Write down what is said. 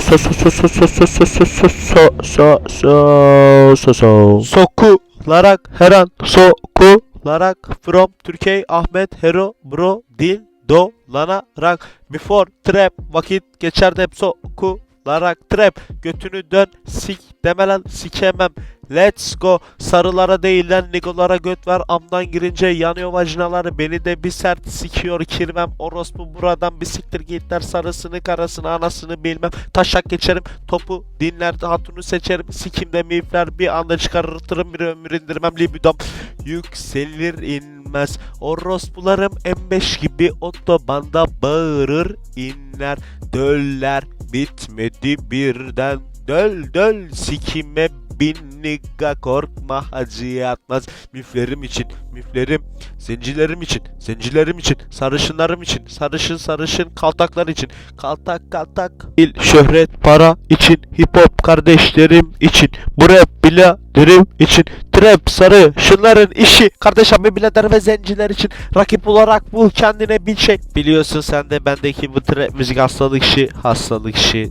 so so so so so so so so so so so so so so sokularak her an sokularak from Türkiye Ahmet Hero Bro Dil dolanarak before trap vakit geçer hep sokularak trap götünü dön sik deme lan sikemem. Let's go. Sarılara değil lan nigolara göt ver amdan girince yanıyor vajinaları. Beni de bir sert sikiyor kirmem orospu buradan bir siktir git der. Sarısını karasını anasını bilmem. Taşak geçerim topu dinler hatunu seçerim. Sikimde mifler bir anda çıkartırım bir ömür indirmem. Libidom yükselir inmez. Orospularım M5 gibi otobanda bağırır inler döller bitmedi birden. Döl döl sikime bin nigga korkma hacıya atmaz miflerim için miflerim zencilerim için zencilerim için sarışınlarım için sarışın sarışın kaltaklar için. Kaltak kaltak. İl şöhret para için hip hop kardeşlerim için. Bu rap biladerim için. Trap sarı şunların işi. Kardeş abi birader ve zenciler için. Rakip olarak bul kendine bir şey. Biliyorsun sen de bendeki bu trap müzik hastalık işi hastalık işi